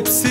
hepsi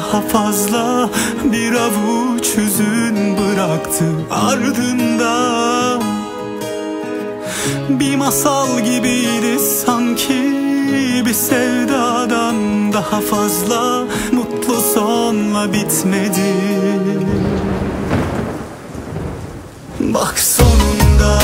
daha fazla Bir avuç hüzün bıraktı ardında. Bir masal gibiydi sanki Bir sevdadan daha fazla Mutlu sonla bitmedi. Bak sonunda